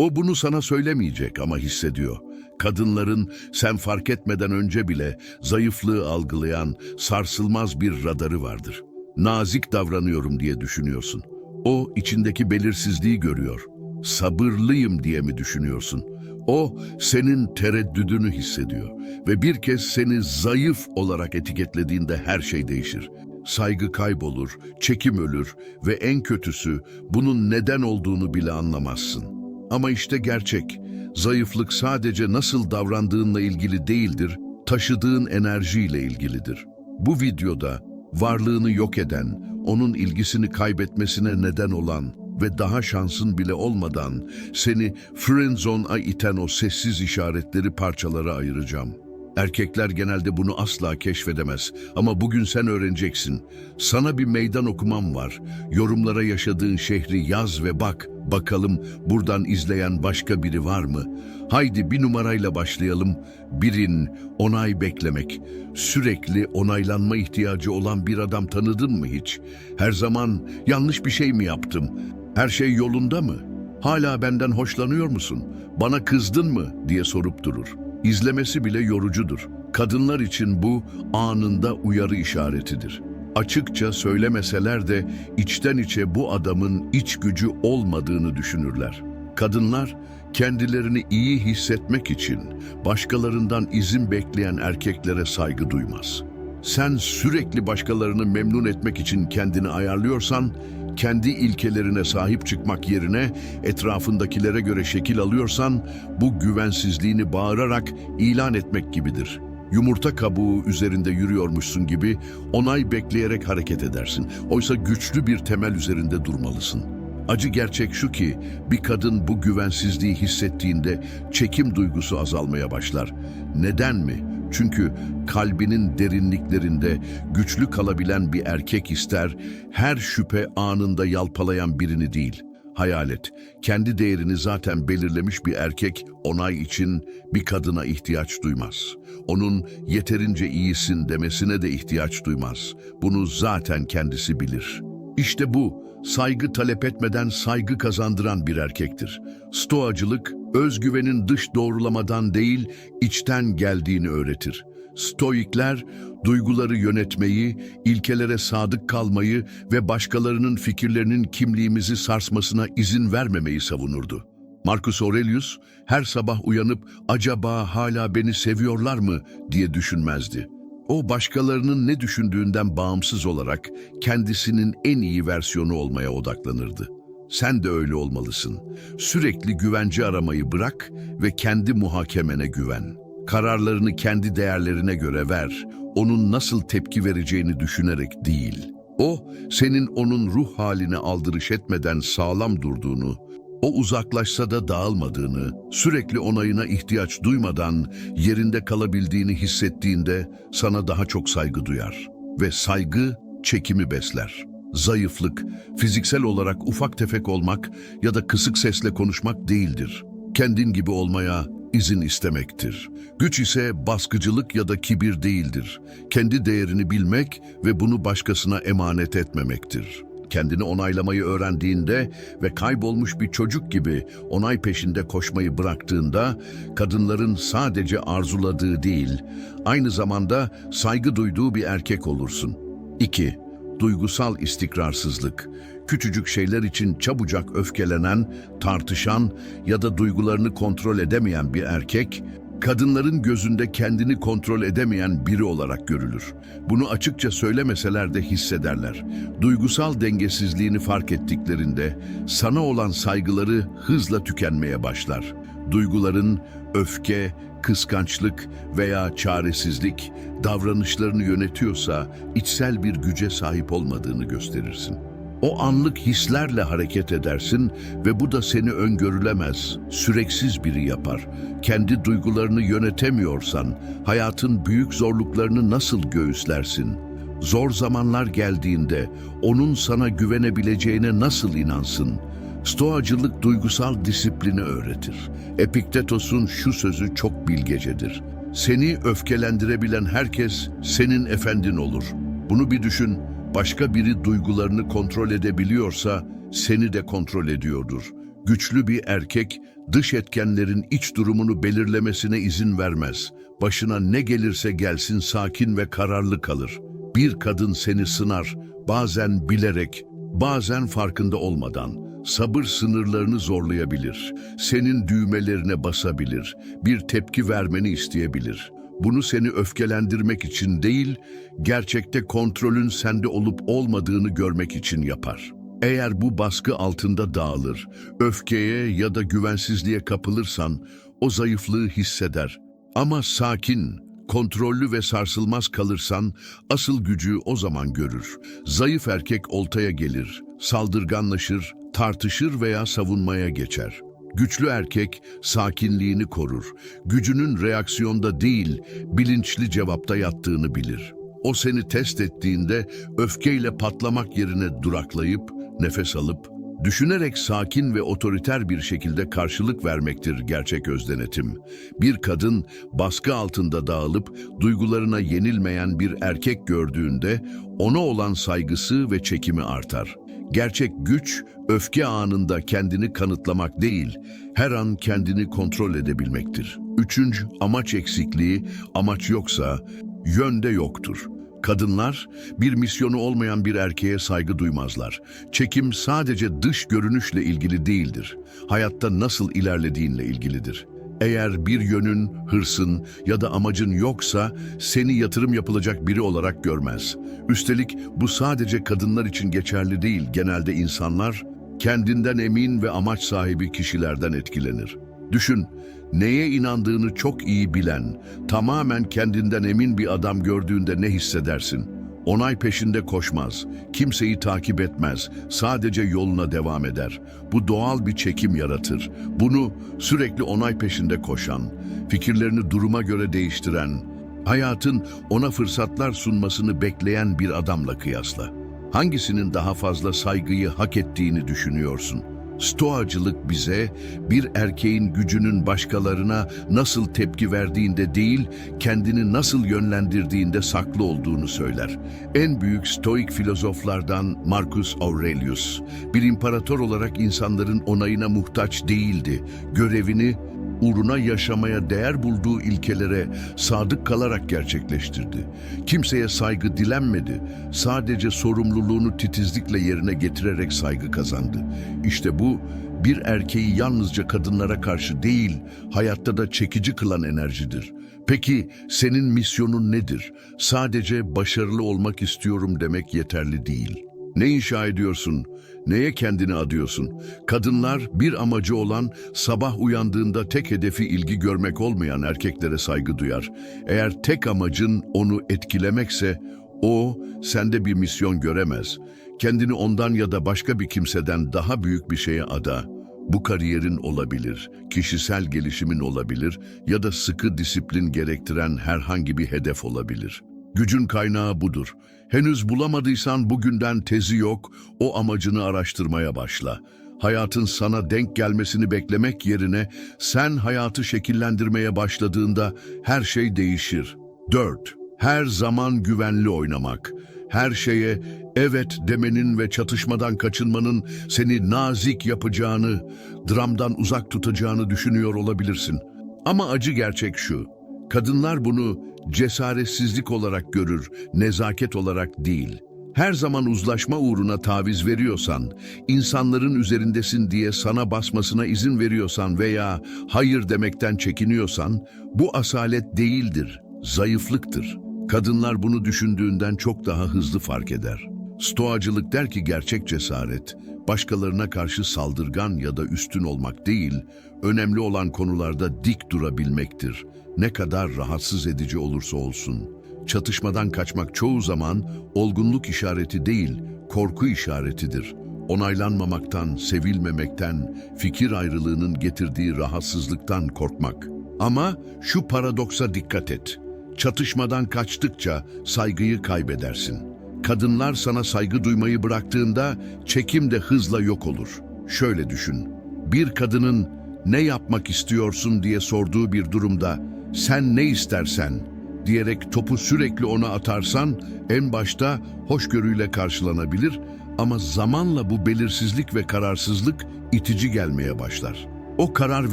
O bunu sana söylemeyecek ama hissediyor. Kadınların sen fark etmeden önce bile zayıflığı algılayan sarsılmaz bir radarı vardır. Nazik davranıyorum diye düşünüyorsun. O içindeki belirsizliği görüyor. Sabırlıyım diye mi düşünüyorsun? O senin tereddüdünü hissediyor ve bir kez seni zayıf olarak etiketlediğinde her şey değişir. Saygı kaybolur, çekim ölür ve en kötüsü bunun neden olduğunu bile anlamazsın. Ama işte gerçek, zayıflık sadece nasıl davrandığınla ilgili değildir, taşıdığın enerjiyle ilgilidir. Bu videoda varlığını yok eden, onun ilgisini kaybetmesine neden olan ve daha şansın bile olmadan seni friendzone'a iten o sessiz işaretleri parçalara ayıracağım. Erkekler genelde bunu asla keşfedemez ama bugün sen öğreneceksin. Sana bir meydan okumam var. Yorumlara yaşadığın şehri yaz ve bak. Bakalım buradan izleyen başka biri var mı? Haydi bir numarayla başlayalım. Birin, onay beklemek. Sürekli onaylanma ihtiyacı olan bir adam tanıdın mı hiç? Her zaman yanlış bir şey mi yaptım? Her şey yolunda mı? Hala benden hoşlanıyor musun? Bana kızdın mı? diye sorup durur. İzlemesi bile yorucudur. Kadınlar için bu anında uyarı işaretidir. Açıkça söylemeseler de içten içe bu adamın iç gücü olmadığını düşünürler. Kadınlar kendilerini iyi hissetmek için başkalarından izin bekleyen erkeklere saygı duymaz. Sen sürekli başkalarını memnun etmek için kendini ayarlıyorsan, kendi ilkelerine sahip çıkmak yerine etrafındakilere göre şekil alıyorsan, bu güvensizliğini bağırarak ilan etmek gibidir. Yumurta kabuğu üzerinde yürüyormuşsun gibi onay bekleyerek hareket edersin. Oysa güçlü bir temel üzerinde durmalısın. Acı gerçek şu ki bir kadın bu güvensizliği hissettiğinde çekim duygusu azalmaya başlar. Neden mi? Çünkü kalbinin derinliklerinde güçlü kalabilen bir erkek ister, her şüphe anında yalpalayan birini değil. Hayal et, kendi değerini zaten belirlemiş bir erkek onay için bir kadına ihtiyaç duymaz. Onun yeterince iyisin demesine de ihtiyaç duymaz. Bunu zaten kendisi bilir. İşte bu, saygı talep etmeden saygı kazandıran bir erkektir. Stoacılık, özgüvenin dış doğrulamadan değil, içten geldiğini öğretir. Stoikler, duyguları yönetmeyi, ilkelere sadık kalmayı ve başkalarının fikirlerinin kimliğimizi sarsmasına izin vermemeyi savunurdu. Marcus Aurelius, her sabah uyanıp acaba hala beni seviyorlar mı diye düşünmezdi. O başkalarının ne düşündüğünden bağımsız olarak kendisinin en iyi versiyonu olmaya odaklanırdı. Sen de öyle olmalısın. Sürekli güvence aramayı bırak ve kendi muhakemene güven. Kararlarını kendi değerlerine göre ver. Onun nasıl tepki vereceğini düşünerek değil. O, senin onun ruh haline aldırış etmeden sağlam durduğunu, o uzaklaşsa da dağılmadığını, sürekli onayına ihtiyaç duymadan yerinde kalabildiğini hissettiğinde sana daha çok saygı duyar. Ve saygı çekimi besler. Zayıflık, fiziksel olarak ufak tefek olmak ya da kısık sesle konuşmak değildir. Kendin gibi olmaya izin istemektir. Güç ise baskıcılık ya da kibir değildir. Kendi değerini bilmek ve bunu başkasına emanet etmemektir kendini onaylamayı öğrendiğinde ve kaybolmuş bir çocuk gibi onay peşinde koşmayı bıraktığında kadınların sadece arzuladığı değil, aynı zamanda saygı duyduğu bir erkek olursun. 2. Duygusal istikrarsızlık. Küçücük şeyler için çabucak öfkelenen, tartışan ya da duygularını kontrol edemeyen bir erkek, kadınların gözünde kendini kontrol edemeyen biri olarak görülür. Bunu açıkça söylemeseler de hissederler. Duygusal dengesizliğini fark ettiklerinde sana olan saygıları hızla tükenmeye başlar. Duyguların öfke, kıskançlık veya çaresizlik davranışlarını yönetiyorsa içsel bir güce sahip olmadığını gösterirsin. O anlık hislerle hareket edersin ve bu da seni öngörülemez, süreksiz biri yapar. Kendi duygularını yönetemiyorsan hayatın büyük zorluklarını nasıl göğüslersin? Zor zamanlar geldiğinde onun sana güvenebileceğine nasıl inansın? Stoacılık duygusal disiplini öğretir. Epiktetos'un şu sözü çok bilgecedir. Seni öfkelendirebilen herkes senin efendin olur. Bunu bir düşün. Başka biri duygularını kontrol edebiliyorsa seni de kontrol ediyordur. Güçlü bir erkek dış etkenlerin iç durumunu belirlemesine izin vermez. Başına ne gelirse gelsin sakin ve kararlı kalır. Bir kadın seni sınar, bazen bilerek, bazen farkında olmadan. Sabır sınırlarını zorlayabilir. Senin düğmelerine basabilir. Bir tepki vermeni isteyebilir. Bunu seni öfkelendirmek için değil, gerçekte kontrolün sende olup olmadığını görmek için yapar. Eğer bu baskı altında dağılır, öfkeye ya da güvensizliğe kapılırsan o zayıflığı hisseder. Ama sakin, kontrollü ve sarsılmaz kalırsan asıl gücü o zaman görür. Zayıf erkek oltaya gelir, saldırganlaşır, tartışır veya savunmaya geçer. Güçlü erkek sakinliğini korur. Gücünün reaksiyonda değil, bilinçli cevapta yattığını bilir. O seni test ettiğinde öfkeyle patlamak yerine duraklayıp, nefes alıp, düşünerek sakin ve otoriter bir şekilde karşılık vermektir gerçek özdenetim. Bir kadın baskı altında dağılıp duygularına yenilmeyen bir erkek gördüğünde ona olan saygısı ve çekimi artar. Gerçek güç, öfke anında kendini kanıtlamak değil, her an kendini kontrol edebilmektir. Üçüncü, amaç eksikliği, amaç yoksa yönde yoktur. Kadınlar, bir misyonu olmayan bir erkeğe saygı duymazlar. Çekim sadece dış görünüşle ilgili değildir. Hayatta nasıl ilerlediğinle ilgilidir. Eğer bir yönün, hırsın ya da amacın yoksa seni yatırım yapılacak biri olarak görmez. Üstelik bu sadece kadınlar için geçerli değil. Genelde insanlar kendinden emin ve amaç sahibi kişilerden etkilenir. Düşün, neye inandığını çok iyi bilen, tamamen kendinden emin bir adam gördüğünde ne hissedersin? Onay peşinde koşmaz, kimseyi takip etmez, sadece yoluna devam eder. Bu doğal bir çekim yaratır. Bunu sürekli onay peşinde koşan, fikirlerini duruma göre değiştiren, hayatın ona fırsatlar sunmasını bekleyen bir adamla kıyasla. Hangisinin daha fazla saygıyı hak ettiğini düşünüyorsun? Stoacılık bize bir erkeğin gücünün başkalarına nasıl tepki verdiğinde değil, kendini nasıl yönlendirdiğinde saklı olduğunu söyler. En büyük stoik filozoflardan Marcus Aurelius, bir imparator olarak insanların onayına muhtaç değildi. Görevini uğruna yaşamaya değer bulduğu ilkelere sadık kalarak gerçekleştirdi. Kimseye saygı dilenmedi, sadece sorumluluğunu titizlikle yerine getirerek saygı kazandı. İşte bu, bir erkeği yalnızca kadınlara karşı değil, hayatta da çekici kılan enerjidir. Peki senin misyonun nedir? Sadece başarılı olmak istiyorum demek yeterli değil. Ne inşa ediyorsun? Neye kendini adıyorsun? Kadınlar bir amacı olan sabah uyandığında tek hedefi ilgi görmek olmayan erkeklere saygı duyar. Eğer tek amacın onu etkilemekse o sende bir misyon göremez. Kendini ondan ya da başka bir kimseden daha büyük bir şeye ada. Bu kariyerin olabilir, kişisel gelişimin olabilir ya da sıkı disiplin gerektiren herhangi bir hedef olabilir. Gücün kaynağı budur. Henüz bulamadıysan bugünden tezi yok, o amacını araştırmaya başla. Hayatın sana denk gelmesini beklemek yerine sen hayatı şekillendirmeye başladığında her şey değişir. 4. Her zaman güvenli oynamak. Her şeye evet demenin ve çatışmadan kaçınmanın seni nazik yapacağını, dramdan uzak tutacağını düşünüyor olabilirsin. Ama acı gerçek şu. Kadınlar bunu cesaretsizlik olarak görür, nezaket olarak değil. Her zaman uzlaşma uğruna taviz veriyorsan, insanların üzerindesin diye sana basmasına izin veriyorsan veya hayır demekten çekiniyorsan, bu asalet değildir, zayıflıktır. Kadınlar bunu düşündüğünden çok daha hızlı fark eder. Stoacılık der ki gerçek cesaret, başkalarına karşı saldırgan ya da üstün olmak değil, önemli olan konularda dik durabilmektir. Ne kadar rahatsız edici olursa olsun. Çatışmadan kaçmak çoğu zaman olgunluk işareti değil, korku işaretidir. Onaylanmamaktan, sevilmemekten, fikir ayrılığının getirdiği rahatsızlıktan korkmak. Ama şu paradoksa dikkat et. Çatışmadan kaçtıkça saygıyı kaybedersin. Kadınlar sana saygı duymayı bıraktığında çekim de hızla yok olur. Şöyle düşün. Bir kadının ne yapmak istiyorsun diye sorduğu bir durumda sen ne istersen diyerek topu sürekli ona atarsan en başta hoşgörüyle karşılanabilir Ama zamanla bu belirsizlik ve kararsızlık itici gelmeye başlar. O karar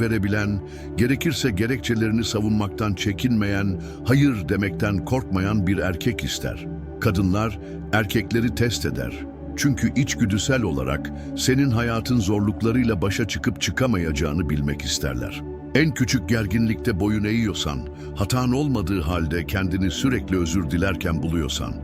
verebilen, gerekirse gerekçelerini savunmaktan çekinmeyen, hayır demekten korkmayan bir erkek ister. Kadınlar erkekleri test eder. Çünkü içgüdüsel olarak senin hayatın zorluklarıyla başa çıkıp çıkamayacağını bilmek isterler. En küçük gerginlikte boyun eğiyorsan, hatan olmadığı halde kendini sürekli özür dilerken buluyorsan,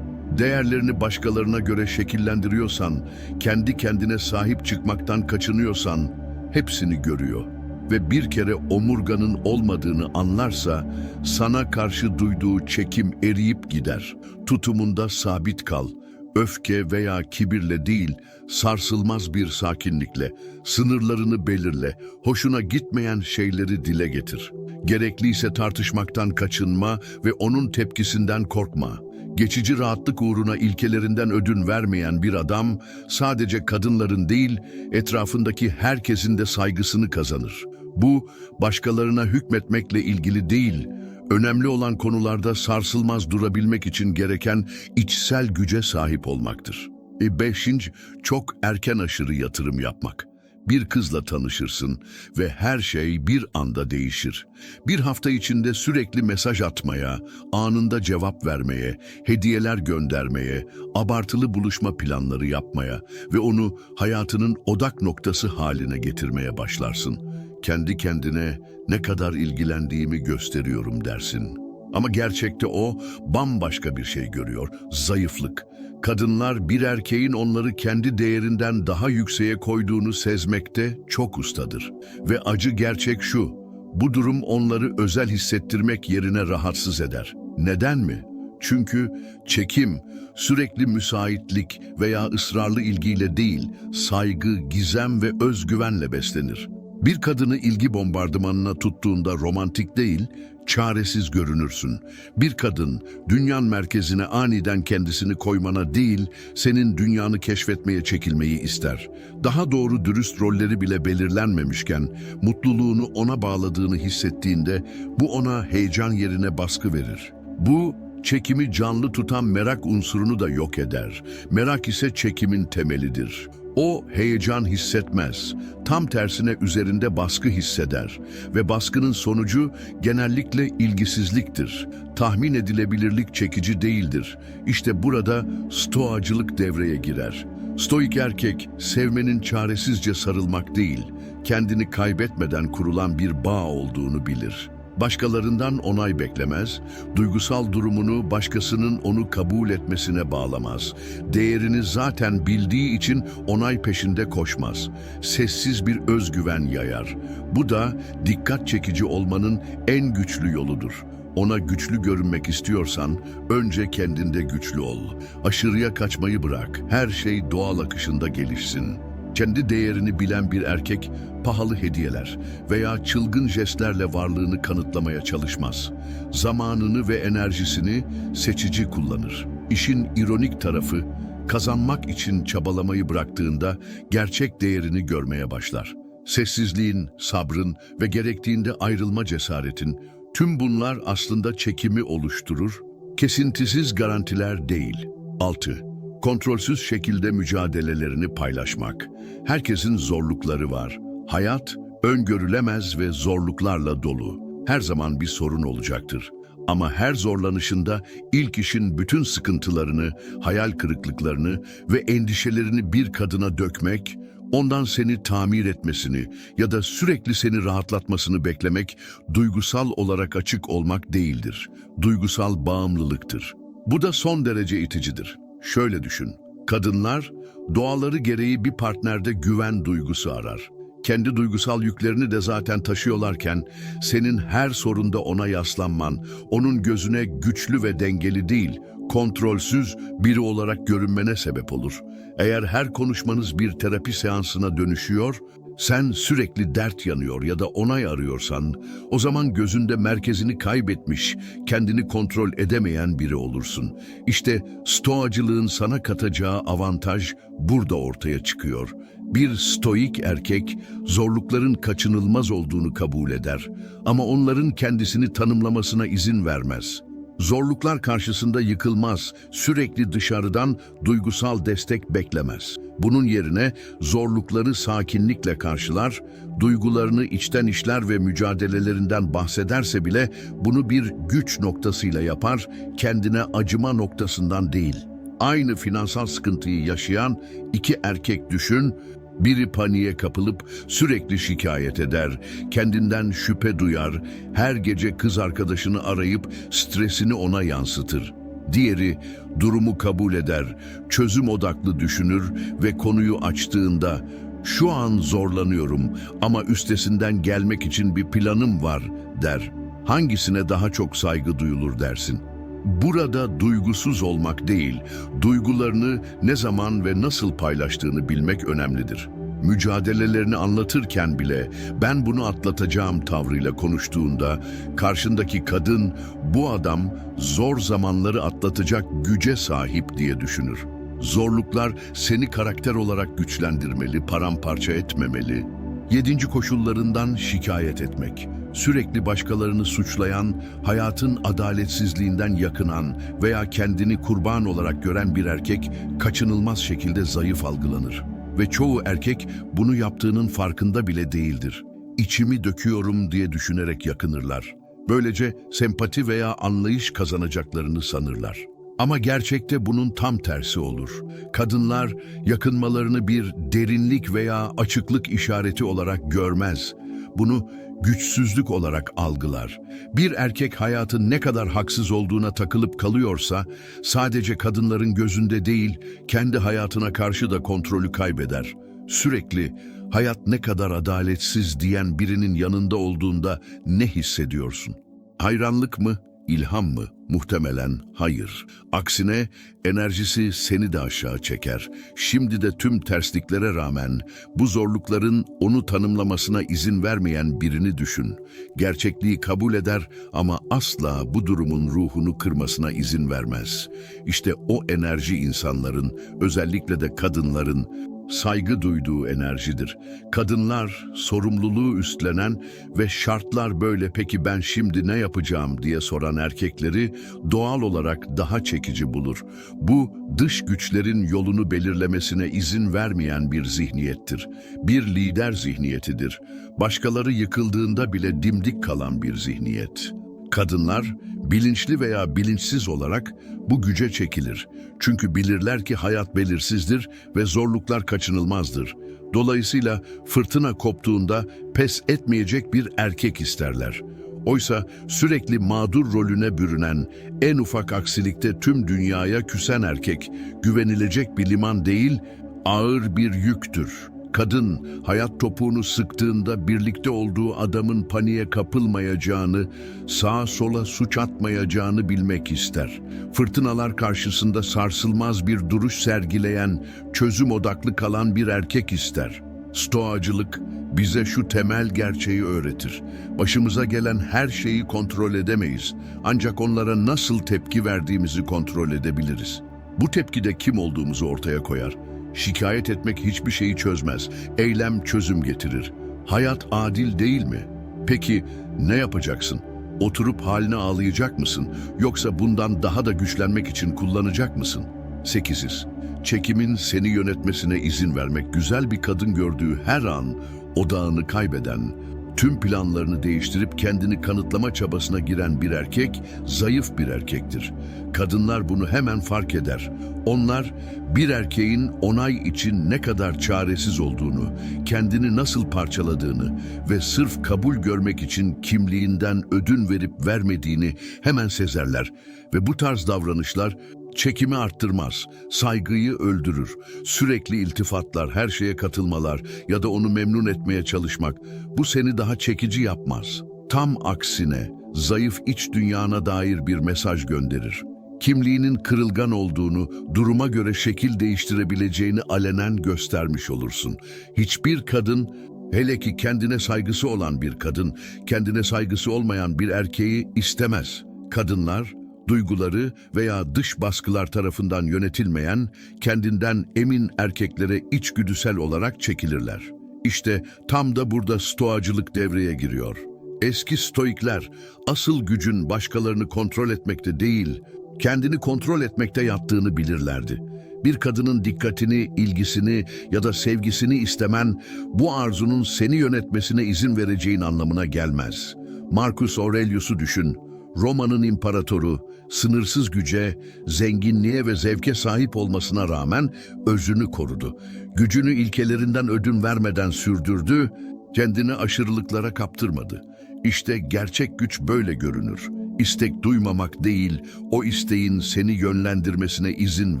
değerlerini başkalarına göre şekillendiriyorsan, kendi kendine sahip çıkmaktan kaçınıyorsan, hepsini görüyor. Ve bir kere omurganın olmadığını anlarsa, sana karşı duyduğu çekim eriyip gider. Tutumunda sabit kal. Öfke veya kibirle değil, sarsılmaz bir sakinlikle, sınırlarını belirle, hoşuna gitmeyen şeyleri dile getir. Gerekliyse tartışmaktan kaçınma ve onun tepkisinden korkma. Geçici rahatlık uğruna ilkelerinden ödün vermeyen bir adam sadece kadınların değil, etrafındaki herkesin de saygısını kazanır. Bu başkalarına hükmetmekle ilgili değil, önemli olan konularda sarsılmaz durabilmek için gereken içsel güce sahip olmaktır. E beşinci, çok erken aşırı yatırım yapmak. Bir kızla tanışırsın ve her şey bir anda değişir. Bir hafta içinde sürekli mesaj atmaya, anında cevap vermeye, hediyeler göndermeye, abartılı buluşma planları yapmaya ve onu hayatının odak noktası haline getirmeye başlarsın. Kendi kendine ne kadar ilgilendiğimi gösteriyorum dersin. Ama gerçekte o bambaşka bir şey görüyor, zayıflık. Kadınlar bir erkeğin onları kendi değerinden daha yükseğe koyduğunu sezmekte çok ustadır. Ve acı gerçek şu, bu durum onları özel hissettirmek yerine rahatsız eder. Neden mi? Çünkü çekim, sürekli müsaitlik veya ısrarlı ilgiyle değil, saygı, gizem ve özgüvenle beslenir. Bir kadını ilgi bombardımanına tuttuğunda romantik değil, çaresiz görünürsün. Bir kadın dünyanın merkezine aniden kendisini koymana değil, senin dünyanı keşfetmeye çekilmeyi ister. Daha doğru dürüst rolleri bile belirlenmemişken, mutluluğunu ona bağladığını hissettiğinde bu ona heyecan yerine baskı verir. Bu çekimi canlı tutan merak unsurunu da yok eder. Merak ise çekimin temelidir. O heyecan hissetmez. Tam tersine üzerinde baskı hisseder ve baskının sonucu genellikle ilgisizliktir. Tahmin edilebilirlik çekici değildir. İşte burada stoacılık devreye girer. Stoik erkek sevmenin çaresizce sarılmak değil, kendini kaybetmeden kurulan bir bağ olduğunu bilir. Başkalarından onay beklemez, duygusal durumunu başkasının onu kabul etmesine bağlamaz. Değerini zaten bildiği için onay peşinde koşmaz. Sessiz bir özgüven yayar. Bu da dikkat çekici olmanın en güçlü yoludur. Ona güçlü görünmek istiyorsan önce kendinde güçlü ol. Aşırıya kaçmayı bırak. Her şey doğal akışında gelişsin. Kendi değerini bilen bir erkek pahalı hediyeler veya çılgın jestlerle varlığını kanıtlamaya çalışmaz. Zamanını ve enerjisini seçici kullanır. İşin ironik tarafı kazanmak için çabalamayı bıraktığında gerçek değerini görmeye başlar. Sessizliğin, sabrın ve gerektiğinde ayrılma cesaretin tüm bunlar aslında çekimi oluşturur, kesintisiz garantiler değil. 6 kontrolsüz şekilde mücadelelerini paylaşmak. Herkesin zorlukları var. Hayat öngörülemez ve zorluklarla dolu. Her zaman bir sorun olacaktır. Ama her zorlanışında ilk işin bütün sıkıntılarını, hayal kırıklıklarını ve endişelerini bir kadına dökmek, ondan seni tamir etmesini ya da sürekli seni rahatlatmasını beklemek duygusal olarak açık olmak değildir. Duygusal bağımlılıktır. Bu da son derece iticidir. Şöyle düşün, kadınlar doğaları gereği bir partnerde güven duygusu arar. Kendi duygusal yüklerini de zaten taşıyorlarken senin her sorunda ona yaslanman, onun gözüne güçlü ve dengeli değil, kontrolsüz biri olarak görünmene sebep olur. Eğer her konuşmanız bir terapi seansına dönüşüyor, sen sürekli dert yanıyor ya da onay arıyorsan, o zaman gözünde merkezini kaybetmiş, kendini kontrol edemeyen biri olursun. İşte stoacılığın sana katacağı avantaj burada ortaya çıkıyor. Bir stoik erkek zorlukların kaçınılmaz olduğunu kabul eder ama onların kendisini tanımlamasına izin vermez. Zorluklar karşısında yıkılmaz, sürekli dışarıdan duygusal destek beklemez. Bunun yerine zorlukları sakinlikle karşılar, duygularını içten işler ve mücadelelerinden bahsederse bile bunu bir güç noktasıyla yapar, kendine acıma noktasından değil. Aynı finansal sıkıntıyı yaşayan iki erkek düşün, biri paniğe kapılıp sürekli şikayet eder, kendinden şüphe duyar, her gece kız arkadaşını arayıp stresini ona yansıtır. Diğeri durumu kabul eder, çözüm odaklı düşünür ve konuyu açtığında şu an zorlanıyorum ama üstesinden gelmek için bir planım var der. Hangisine daha çok saygı duyulur dersin? Burada duygusuz olmak değil, duygularını ne zaman ve nasıl paylaştığını bilmek önemlidir. Mücadelelerini anlatırken bile ben bunu atlatacağım tavrıyla konuştuğunda karşındaki kadın bu adam zor zamanları atlatacak güce sahip diye düşünür. Zorluklar seni karakter olarak güçlendirmeli, paramparça etmemeli. Yedinci koşullarından şikayet etmek. Sürekli başkalarını suçlayan, hayatın adaletsizliğinden yakınan veya kendini kurban olarak gören bir erkek kaçınılmaz şekilde zayıf algılanır. Ve çoğu erkek bunu yaptığının farkında bile değildir. İçimi döküyorum diye düşünerek yakınırlar. Böylece sempati veya anlayış kazanacaklarını sanırlar. Ama gerçekte bunun tam tersi olur. Kadınlar yakınmalarını bir derinlik veya açıklık işareti olarak görmez. Bunu güçsüzlük olarak algılar. Bir erkek hayatın ne kadar haksız olduğuna takılıp kalıyorsa sadece kadınların gözünde değil kendi hayatına karşı da kontrolü kaybeder. Sürekli hayat ne kadar adaletsiz diyen birinin yanında olduğunda ne hissediyorsun? Hayranlık mı? İlham mı? Muhtemelen hayır. Aksine enerjisi seni de aşağı çeker. Şimdi de tüm tersliklere rağmen bu zorlukların onu tanımlamasına izin vermeyen birini düşün. Gerçekliği kabul eder ama asla bu durumun ruhunu kırmasına izin vermez. İşte o enerji insanların, özellikle de kadınların saygı duyduğu enerjidir. Kadınlar sorumluluğu üstlenen ve şartlar böyle peki ben şimdi ne yapacağım diye soran erkekleri doğal olarak daha çekici bulur. Bu dış güçlerin yolunu belirlemesine izin vermeyen bir zihniyettir. Bir lider zihniyetidir. Başkaları yıkıldığında bile dimdik kalan bir zihniyet. Kadınlar bilinçli veya bilinçsiz olarak bu güce çekilir. Çünkü bilirler ki hayat belirsizdir ve zorluklar kaçınılmazdır. Dolayısıyla fırtına koptuğunda pes etmeyecek bir erkek isterler. Oysa sürekli mağdur rolüne bürünen, en ufak aksilikte tüm dünyaya küsen erkek, güvenilecek bir liman değil, ağır bir yüktür. Kadın hayat topuğunu sıktığında birlikte olduğu adamın paniğe kapılmayacağını, sağa sola suç atmayacağını bilmek ister. Fırtınalar karşısında sarsılmaz bir duruş sergileyen, çözüm odaklı kalan bir erkek ister. Stoacılık bize şu temel gerçeği öğretir. Başımıza gelen her şeyi kontrol edemeyiz. Ancak onlara nasıl tepki verdiğimizi kontrol edebiliriz. Bu tepkide kim olduğumuzu ortaya koyar. Şikayet etmek hiçbir şeyi çözmez. Eylem çözüm getirir. Hayat adil değil mi? Peki ne yapacaksın? Oturup haline ağlayacak mısın? Yoksa bundan daha da güçlenmek için kullanacak mısın? Sekiziz. Çekimin seni yönetmesine izin vermek güzel bir kadın gördüğü her an odağını kaybeden, tüm planlarını değiştirip kendini kanıtlama çabasına giren bir erkek zayıf bir erkektir. Kadınlar bunu hemen fark eder. Onlar bir erkeğin onay için ne kadar çaresiz olduğunu, kendini nasıl parçaladığını ve sırf kabul görmek için kimliğinden ödün verip vermediğini hemen sezerler ve bu tarz davranışlar Çekimi arttırmaz, saygıyı öldürür. Sürekli iltifatlar, her şeye katılmalar ya da onu memnun etmeye çalışmak bu seni daha çekici yapmaz. Tam aksine zayıf iç dünyana dair bir mesaj gönderir. Kimliğinin kırılgan olduğunu, duruma göre şekil değiştirebileceğini alenen göstermiş olursun. Hiçbir kadın Hele ki kendine saygısı olan bir kadın, kendine saygısı olmayan bir erkeği istemez. Kadınlar duyguları veya dış baskılar tarafından yönetilmeyen, kendinden emin erkeklere içgüdüsel olarak çekilirler. İşte tam da burada stoacılık devreye giriyor. Eski stoikler asıl gücün başkalarını kontrol etmekte değil, kendini kontrol etmekte yattığını bilirlerdi. Bir kadının dikkatini, ilgisini ya da sevgisini istemen bu arzunun seni yönetmesine izin vereceğin anlamına gelmez. Marcus Aurelius'u düşün. Roma'nın imparatoru, sınırsız güce, zenginliğe ve zevke sahip olmasına rağmen özünü korudu. Gücünü ilkelerinden ödün vermeden sürdürdü, kendini aşırılıklara kaptırmadı. İşte gerçek güç böyle görünür. İstek duymamak değil, o isteğin seni yönlendirmesine izin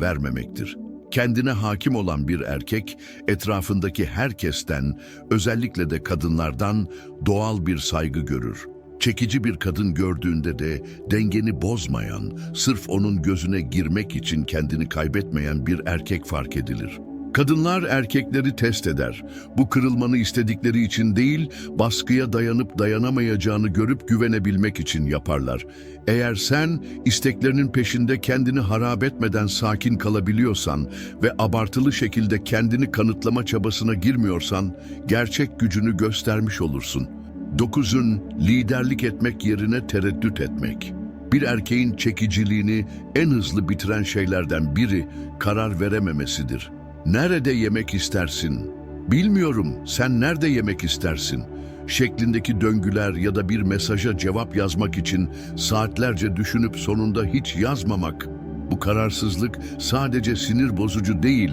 vermemektir. Kendine hakim olan bir erkek, etrafındaki herkesten, özellikle de kadınlardan doğal bir saygı görür. Çekici bir kadın gördüğünde de dengeni bozmayan, sırf onun gözüne girmek için kendini kaybetmeyen bir erkek fark edilir. Kadınlar erkekleri test eder. Bu kırılmanı istedikleri için değil, baskıya dayanıp dayanamayacağını görüp güvenebilmek için yaparlar. Eğer sen isteklerinin peşinde kendini harap etmeden sakin kalabiliyorsan ve abartılı şekilde kendini kanıtlama çabasına girmiyorsan, gerçek gücünü göstermiş olursun. Dokuzun liderlik etmek yerine tereddüt etmek. Bir erkeğin çekiciliğini en hızlı bitiren şeylerden biri karar verememesidir. Nerede yemek istersin? Bilmiyorum, sen nerede yemek istersin? Şeklindeki döngüler ya da bir mesaja cevap yazmak için saatlerce düşünüp sonunda hiç yazmamak. Bu kararsızlık sadece sinir bozucu değil,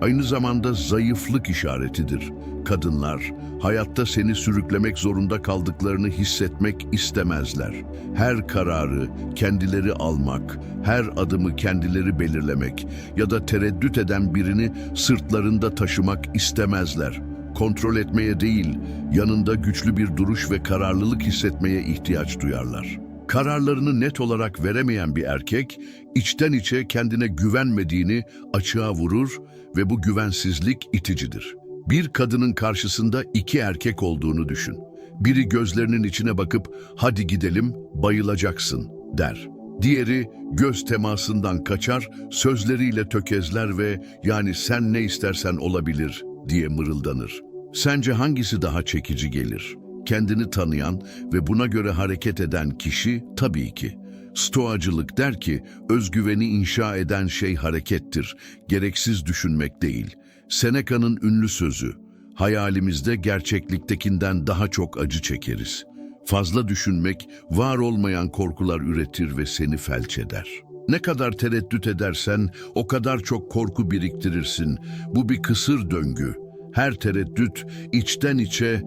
aynı zamanda zayıflık işaretidir. Kadınlar, hayatta seni sürüklemek zorunda kaldıklarını hissetmek istemezler. Her kararı kendileri almak, her adımı kendileri belirlemek ya da tereddüt eden birini sırtlarında taşımak istemezler. Kontrol etmeye değil, yanında güçlü bir duruş ve kararlılık hissetmeye ihtiyaç duyarlar. Kararlarını net olarak veremeyen bir erkek, içten içe kendine güvenmediğini açığa vurur ve bu güvensizlik iticidir. Bir kadının karşısında iki erkek olduğunu düşün. Biri gözlerinin içine bakıp hadi gidelim bayılacaksın der. Diğeri göz temasından kaçar, sözleriyle tökezler ve yani sen ne istersen olabilir diye mırıldanır. Sence hangisi daha çekici gelir? Kendini tanıyan ve buna göre hareket eden kişi tabii ki. Stoacılık der ki, özgüveni inşa eden şey harekettir, gereksiz düşünmek değil. Seneca'nın ünlü sözü, hayalimizde gerçekliktekinden daha çok acı çekeriz. Fazla düşünmek, var olmayan korkular üretir ve seni felç eder. Ne kadar tereddüt edersen, o kadar çok korku biriktirirsin. Bu bir kısır döngü. Her tereddüt, içten içe,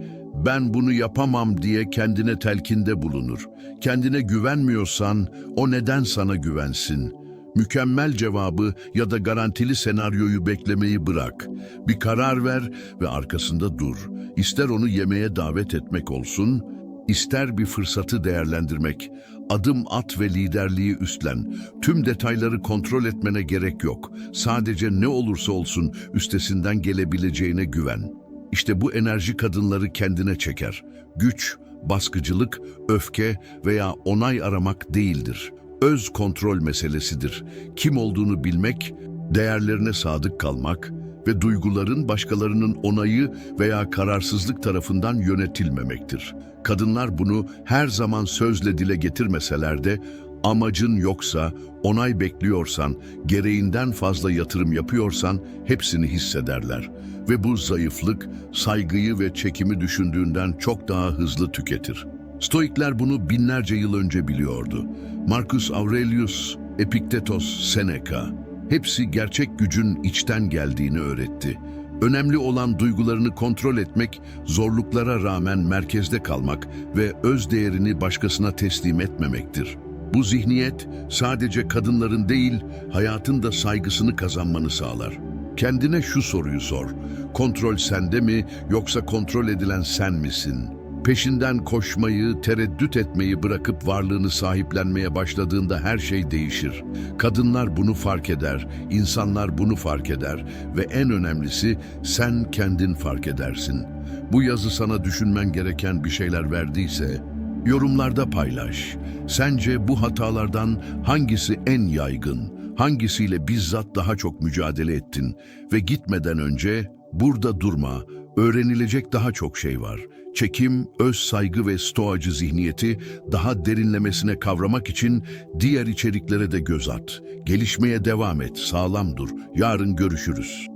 ben bunu yapamam diye kendine telkinde bulunur. Kendine güvenmiyorsan, o neden sana güvensin?'' Mükemmel cevabı ya da garantili senaryoyu beklemeyi bırak. Bir karar ver ve arkasında dur. İster onu yemeğe davet etmek olsun, ister bir fırsatı değerlendirmek. Adım at ve liderliği üstlen. Tüm detayları kontrol etmene gerek yok. Sadece ne olursa olsun üstesinden gelebileceğine güven. İşte bu enerji kadınları kendine çeker. Güç, baskıcılık, öfke veya onay aramak değildir öz kontrol meselesidir. Kim olduğunu bilmek, değerlerine sadık kalmak ve duyguların başkalarının onayı veya kararsızlık tarafından yönetilmemektir. Kadınlar bunu her zaman sözle dile getirmeseler de amacın yoksa, onay bekliyorsan, gereğinden fazla yatırım yapıyorsan hepsini hissederler. Ve bu zayıflık, saygıyı ve çekimi düşündüğünden çok daha hızlı tüketir. Stoikler bunu binlerce yıl önce biliyordu. Marcus Aurelius, Epiktetos, Seneca, hepsi gerçek gücün içten geldiğini öğretti. Önemli olan duygularını kontrol etmek, zorluklara rağmen merkezde kalmak ve öz değerini başkasına teslim etmemektir. Bu zihniyet sadece kadınların değil, hayatın da saygısını kazanmanı sağlar. Kendine şu soruyu sor. Kontrol sende mi yoksa kontrol edilen sen misin?'' Peşinden koşmayı, tereddüt etmeyi bırakıp varlığını sahiplenmeye başladığında her şey değişir. Kadınlar bunu fark eder, insanlar bunu fark eder ve en önemlisi sen kendin fark edersin. Bu yazı sana düşünmen gereken bir şeyler verdiyse yorumlarda paylaş. Sence bu hatalardan hangisi en yaygın? Hangisiyle bizzat daha çok mücadele ettin ve gitmeden önce burada durma, Öğrenilecek daha çok şey var. Çekim, öz saygı ve stoacı zihniyeti daha derinlemesine kavramak için diğer içeriklere de göz at. Gelişmeye devam et, sağlam dur. Yarın görüşürüz.